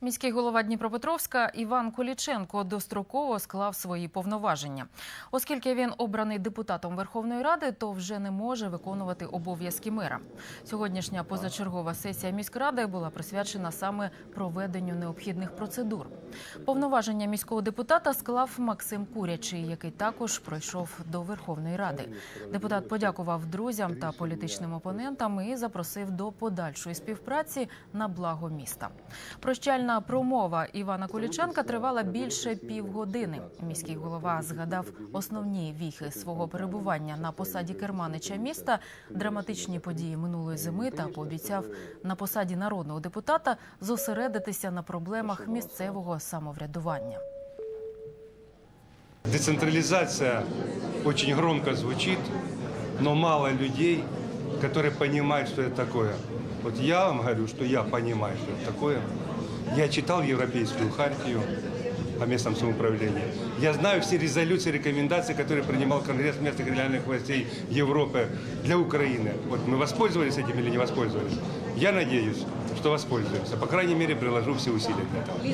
Міський голова Дніпропетровська Іван Коліченко достроково склав свої повноваження. Оскільки він обраний депутатом Верховної Ради, то вже не може виконувати обов'язки мера. Сьогоднішня позачергова сесія міськради була присвячена саме проведенню необхідних процедур. Повноваження міського депутата склав Максим Курячий, який також пройшов до Верховної Ради. Депутат подякував друзям та політичним опонентам і запросив до подальшої співпраці на благо міста. Прощальна промова Івана Коліченка тривала більше півгодини. Міський голова згадав основні віхи свого перебування на посаді керманича міста, драматичні події минулої зими та пообіцяв на посаді народного депутата зосередитися на проблемах місцевого самоврядування. Децентрализация очень громко звучит, но мало людей, которые понимают, что это такое. Вот я вам говорю, что я понимаю, что это такое. Я читал Европейскую хартию о местном самоуправлении. Я знаю все резолюции, рекомендации, которые принимал Конгресс местных региональных властей Европы для Украины. Вот мы воспользовались этим или не воспользовались? Я надеюсь, что воспользуемся. По крайней мере, приложу все усилия для этого.